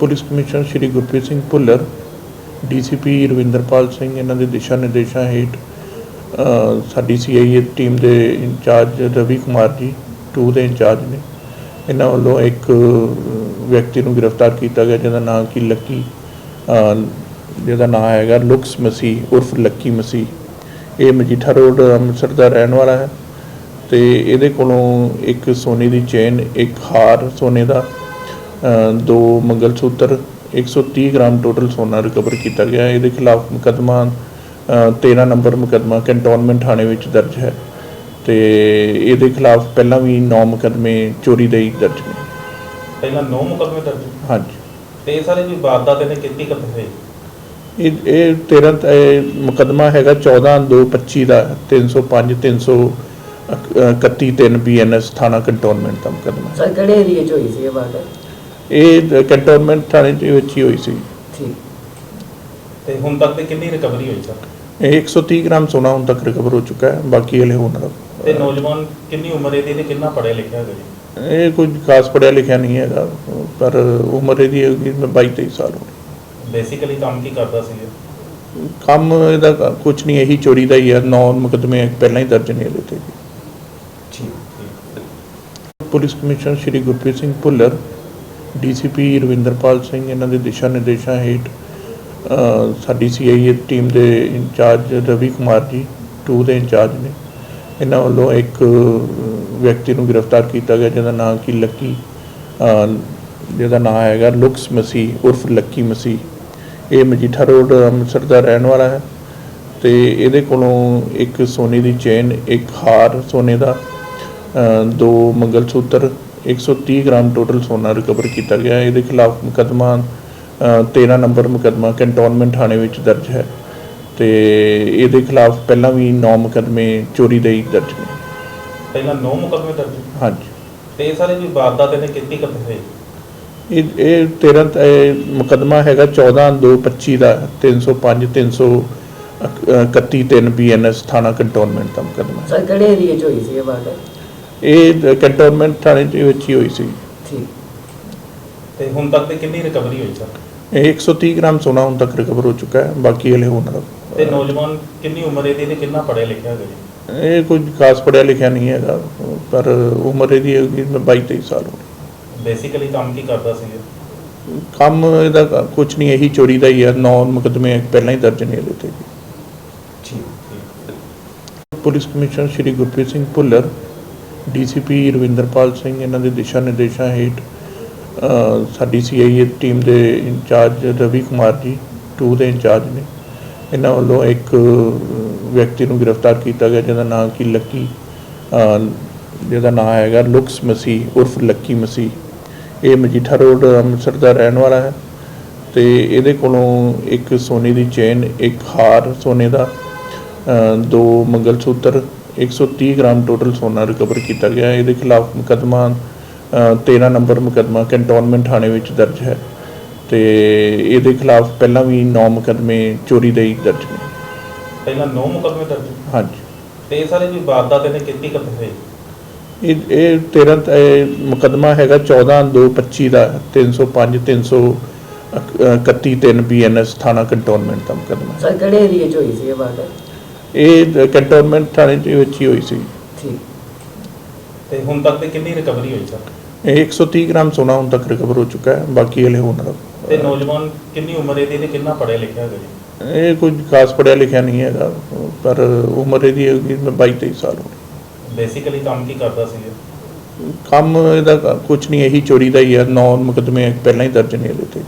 Police commissioner Shri Gurpreet Singh Bhullar DCP Ravinderpal Singh ਇਹਨਾਂ ਦੇ ਦਿਸ਼ਾ ਨਿਰਦੇਸ਼ਾਂ ਹੇਠ ਅ, ਸਾਡੀ ਸੀਆਈਏ ਟੀਮ ਦੇ ਇੰਚਾਰਜ ਰਵੀ ਕੁਮਾਰ ਜੀ 2 ਦੇ ਇੰਚਾਰਜ ਨੇ। ਇਹਨਾਂ ਵੱਲੋਂ ਇੱਕ ਵਿਅਕਤੀ ਨੂੰ ਗ੍ਰਿਫਤਾਰ ਕੀਤਾ ਗਿਆ ਜਿਹਦਾ ਨਾਮ ਕੀ ਲੱਕੀ ਜਿਹਦਾ ਨਾਮ ਹੈਗਾ ਲੁਕਸ ਮਸੀਹ ਉਰਫ ਲੱਕੀ ਮਸੀਹ। ਇਹ ਮਜੀਠਾ ਰੋਡ ਅੰਮ੍ਰਿਤਸਰ ਦਾ ਰਹਿਣ ਵਾਲਾ ਹੈ। ਤੇ ਇਹਦੇ ਕੋਲੋਂ ਇੱਕ ਸੋਨੇ ਦੀ ਚੇਨ ਇੱਕ ਹਾਰ ਸੋਨੇ ਦਾ ਦੋ ਮੰਗਲ ਸੂਤਰ 130 ਗ੍ਰਾਮ ਟੋਟਲ ਸੋਨਾ ਰਿਕਵਰ ਕੀਤਾ ਗਿਆ। ਇਹਦੇ ਖਿਲਾਫ ਮੁਕੱਦਮਾ ਅ, 13 ਨੰਬਰ ਮੁਕੱਦਮਾ ਕੰਟੋਨਮੈਂਟ ਥਾਣੇ ਵਿੱਚ ਦਰਜ ਹੈ ਤੇ ਇਹਦੇ ਖਿਲਾਫ ਪਹਿਲਾਂ ਵੀ 9 ਮੁਕੱਦਮੇ ਚੋਰੀ ਦੇ ਹੀ ਦਰਜ ਨੇ। ਪਹਿਲਾਂ 9 ਮੁਕੱਦਮੇ ਦਰਜ ਹਾਂਜੀ। ਤੇ ਸਾਰੇ ਜੀ ਵਾਰਦਾਤ ਇਹਨੇ ਕੀਤੀ ਕਦੋਂ ਹੋਈ? ਇਹ ਇਹ 13 ਤ- ਇਹ ਮੁਕੱਦਮਾ ਹੈਗਾ 14 2 25 ਦਾ 305 300 31 3 ਬੀਐਨਐਸ ਥਾਣਾ ਕੰਟੋਨਮੈਂਟ ਦਾ ਮੁਕੱਦਮਾ। ਸਰ ਕਿਹੜੇ ਏਰੀਏ ਚ ਹੋਈ ਸੀ ਇਹ ਵਾਰ ਇਹ ਕੰਟੋਨਮੈਂਟ ਥਾਣੇ ਦੇ ਵਿੱਚ ਹੀ ਹੋਈ ਸੀ। ਠੀਕ। ਤੇ ਹੁਣ ਤੱਕ ਦੀ ਕਿੰਨੀ ਰਿਕਵਰੀ ਹੋਈ ਸਰ? ਇਹ 130 ਗ੍ਰਾਮ ਸੋਨਾ ਹੁਣ ਤੱਕ ਰਿਕਵਰ ਹੋ ਚੁੱਕਾ ਹੈ ਬਾਕੀ ਹਲੇ ਹੋਣਾ ਤੇ ਨੌਜਵਾਨ ਕਿੰਨੀ ਉਮਰ ਇਹਦੀ ਤੇ ਕਿੰਨਾ ਪੜ੍ਹਿਆ ਲਿਖਿਆ ਹੈਗਾ ਜੀ? ਇਹ ਕੁਝ ਖਾਸ ਪੜਿਆ ਲਿਖਿਆ ਨਹੀਂ ਹੈਗਾ ਪਰ ਉਮਰ ਇਹਦੀ ਹੈਗੀ 22 23 ਸਾਲ ਹੋ ਬੇਸਿਕਲੀ ਕੰਮ ਕੀ ਕਰਦਾ ਸੀ ਇਹ? ਕੰਮ ਇਹਦਾ ਕੁਝ ਨਹੀਂ ਇਹੀ ਚੋਰੀ ਦਾ ਹੀ ਹੈ ਨੌ ਮੁਕੱਦਮੇ ਪਹਿਲਾਂ ਹੀ ਦਰਜ ਨੇ ਇਹਦੇ ਤੇ। ਠੀਕ। Police commissioner Shri Gurpreet Singh Bhullar DCP Ravinderpal Singh ਇਹਨਾਂ ਦੇ ਦਿਸ਼ਾ ਨਿਰਦੇਸ਼ਾਂ ਹੇਠ ਅ, ਸਾਡੀ ਸੀਆਈਏ ਟੀਮ ਦੇ ਇੰਚਾਰਜ ਰਵੀ ਕੁਮਾਰ ਜੀ ਟੂ ਦੇ ਇੰਚਾਰਜ ਨੇ। ਇਹਨਾਂ ਵੱਲੋਂ ਇੱਕ ਵਿਅਕਤੀ ਨੂੰ ਗ੍ਰਿਫਤਾਰ ਕੀਤਾ ਗਿਆ ਜਿਹਦਾ ਨਾਮ ਕੀ ਲੱਕੀ ਜਿਹਦਾ ਨਾਮ ਹੈਗਾ ਲੁਕਸ ਮਸੀਹ ਉਰਫ ਲੱਕੀ ਮਸੀਹ। ਇਹ ਮਜੀਠਾ ਰੋਡ ਅੰਮ੍ਰਿਤਸਰ ਦਾ ਰਹਿਣ ਵਾਲਾ ਹੈ ਤੇ ਇਹਦੇ ਕੋਲੋਂ ਇੱਕ ਸੋਨੇ ਦੀ ਚੇਨ ਇੱਕ ਹਾਰ ਸੋਨੇ ਦਾ ਦੋ ਮੰਗਲਸੂਤਰ 130 ਗ੍ਰਾਮ ਟੋਟਲ ਸੋਨਾ ਰਿਕਵਰ ਕੀਤਾ ਗਿਆ। ਇਹਦੇ ਖਿਲਾਫ ਮੁਕੱਦਮਾ ਅ, 13 ਨੰਬਰ ਮੁਕੱਦਮਾ ਕੰਟੋਨਮੈਂਟ ਥਾਣੇ ਵਿੱਚ ਦਰਜ ਹੈ। ਤੇ ਇਹਦੇ ਖਿਲਾਫ ਪਹਿਲਾਂ ਵੀ 9 ਮੁਕੱਦਮੇ ਚੋਰੀ ਦੇ ਹੀ ਦਰਜ ਨੇ। ਪਹਿਲਾਂ 9 ਮੁਕੱਦਮੇ ਦਰਜ ਹਾਂਜੀ। ਤੇ ਇਹ ਸਾਰੇ ਜੀ ਵਾਰਦਾਤ ਇਹਨੇ ਕੀਤੀ ਕਦੋਂ ਹੋਈ? ਇਹ ਇਹ 13 ਤ- ਇਹ ਮੁਕੱਦਮਾ ਹੈਗਾ 14 2 25 ਦਾ 305 300 31 3 ਬੀਐਨਐਸ ਥਾਣਾ ਕੰਟੋਨਮੈਂਟ ਦਾ ਮੁਕੱਦਮਾ ਸਰ ਕਿਹੜੇ ਏਰੀਏ ਚ ਹੋਈ ਸੀ ਇਹ ਵਾਰ ਇਹ ਕੰਟੋਨਮੈਂਟ ਥਾਣੇ ਦੇ ਵਿੱਚ ਹੀ ਹੋਈ ਸੀ। ਠੀਕ। ਤੇ ਹੁਣ ਤੱਕ ਦੀ ਕਿੰਨੀ ਰਿਕਵਰੀ ਹੋਈ ਸਰ? ਇਹ 130 ਗ੍ਰਾਮ ਸੋਨਾ ਹੁਣ ਤੱਕ ਰਿਕਵਰ ਹੋ ਚੁੱਕਾ ਹੈ ਬਾਕੀ ਹਲੇ ਹੋਣਾ ਤੇ ਨੌਜਵਾਨ ਕਿੰਨੀ ਉਮਰ ਇਹਦੀ ਤੇ ਕਿੰਨਾ ਪੜ੍ਹਿਆ ਲਿਖਿਆ ਹੈਗਾ ਜੀ? ਇਹ ਕੁਝ ਖਾਸ ਪੜਿਆ ਲਿਖਿਆ ਨਹੀਂ ਹੈਗਾ ਪਰ ਉਮਰ ਇਹਦੀ ਹੈਗੀ 22 23 ਸਾਲ ਹੋ ਬੇਸਿਕਲੀ ਕੰਮ ਕੀ ਕਰਦਾ ਸੀ? ਕੰਮ ਇਹਦਾ ਕੁਝ ਨਹੀਂ ਇਹੀ ਚੋਰੀ ਦਾ ਹੀ ਹੈ ਨੌ ਮੁਕੱਦਮੇ ਪਹਿਲਾਂ ਹੀ ਦਰਜ ਨੇ ਇਹਦੇ ਤੇ। ਜੀ police commissioner Shri Gurpreet Singh Bhullar DCP Ravinderpal Singh ਇਹਨਾਂ ਦੇ ਦਿਸ਼ਾ ਨਿਰਦੇਸ਼ਾਂ ਹੇਠ ਅ, ਸਾਡੀ ਸੀਆਈਏ ਟੀਮ ਦੇ ਇੰਚਾਰਜ ਰਵੀ ਕੁਮਾਰ ਜੀ 2 ਦੇ ਇੰਚਾਰਜ ਨੇ। ਇਹਨਾਂ ਵੱਲੋਂ ਇੱਕ ਵਿਅਕਤੀ ਨੂੰ ਗ੍ਰਿਫਤਾਰ ਕੀਤਾ ਗਿਆ ਜਿਹਦਾ ਨਾਮ ਕੀ ਲੱਕੀ ਜਿਹਦਾ ਨਾਮ ਹੈਗਾ ਲੁਕਸ ਮਸੀਹ ਉਰਫ ਲੱਕੀ ਮਸੀਹ। ਇਹ ਮਜੀਠਾ ਰੋਡ ਅੰਮ੍ਰਿਤਸਰ ਦਾ ਰਹਿਣ ਵਾਲਾ ਹੈ ਤੇ ਇਹਦੇ ਕੋਲੋਂ ਇੱਕ ਸੋਨੇ ਦੀ ਚੇਨ ਇੱਕ ਹਾਰ ਸੋਨੇ ਦਾ ਦੋ ਮੰਗਲਸੂਤਰ 130 ਗ੍ਰਾਮ ਟੋਟਲ ਸੋਨਾ ਰਿਕਵਰ ਕੀਤਾ ਗਿਆ। ਹੈ। ਇਹਦੇ ਖਿਲਾਫ ਮੁਕੱਦਮਾ ਅ, 13 ਨੰਬਰ ਮੁਕੱਦਮਾ ਕੰਟੋਨਮੈਂਟ ਥਾਣੇ ਵਿੱਚ ਦਰਜ ਹੈ। ਤੇ ਇਹਦੇ ਖਿਲਾਫ ਪਹਿਲਾਂ ਵੀ 9 ਮੁਕੱਦਮੇ ਚੋਰੀ ਦੇ ਹੀ ਦਰਜ ਨੇ। ਪਹਿਲਾਂ 9 ਮੁਕੱਦਮੇ ਦਰਜ ਹਾਂਜੀ। ਤੇ ਇਹ ਸਾਰੇ ਜੀ ਵਾਰਦਾਤ ਇਹਨੇ ਕੀਤੀ ਕਦੋਂ ਹੋਈ? ਇਹ ਇਹ 13 ਤ- ਇਹ ਮੁਕੱਦਮਾ ਹੈਗਾ 14 2 25 ਦਾ 305 300 31 3 ਬੀਐਨਐਸ ਥਾਣਾ ਕੰਟੋਨਮੈਂਟ ਦਾ ਮੁਕੱਦਮਾ ਸਰ ਕਿਹੜੇ ਏਰੀਏ ਚ ਹੋਈ ਸੀ ਇਹ ਵਾਰ ਇਹ ਕੰਟੋਨਮੈਂਟ ਥਾਣੇ ਦੇ ਵਿੱਚ ਹੀ ਹੋਈ ਸੀ। ਠੀਕ। ਤੇ ਹੁਣ ਤੱਕ ਦੀ ਕਿੰਨੀ ਰਿਕਵਰੀ ਹੋਈ ਸਰ? ਇਹ 130 ਗ੍ਰਾਮ ਸੋਨਾ ਹੁਣ ਤੱਕ ਰਿਕਵਰ ਹੋ ਚੁੱਕਾ ਹੈ ਬਾਕੀ ਹਲੇ ਹੋਣਾ ਤੇ ਨੌਜਵਾਨ ਕਿੰਨੀ ਉਮਰ ਇਹਦੀ ਤੇ ਕਿੰਨਾ ਪੜ੍ਹਿਆ ਲਿਖਿਆ ਹੈਗਾ ਜੀ? ਇਹ ਕੁਝ ਖਾਸ ਪੜਿਆ ਲਿਖਿਆ ਨਹੀਂ ਹੈਗਾ ਪਰ ਉਮਰ ਇਹਦੀ ਹੈਗੀ 22 23 ਸਾਲ ਹੋ ਬੇਸਿਕਲੀ ਕੰਮ ਕੀ ਕਰਦਾ ਸੀ? ਕੰਮ ਇਹਦਾ ਕੁਝ ਨਹੀਂ ਇਹੀ ਚੋਰੀ ਦਾ ਹੀ ਹੈ ਨੌ ਮੁਕੱਦਮੇ ਪਹਿਲਾਂ ਹੀ ਦਰਜ ਨੇ ਇਹਦੇ ਤੇ।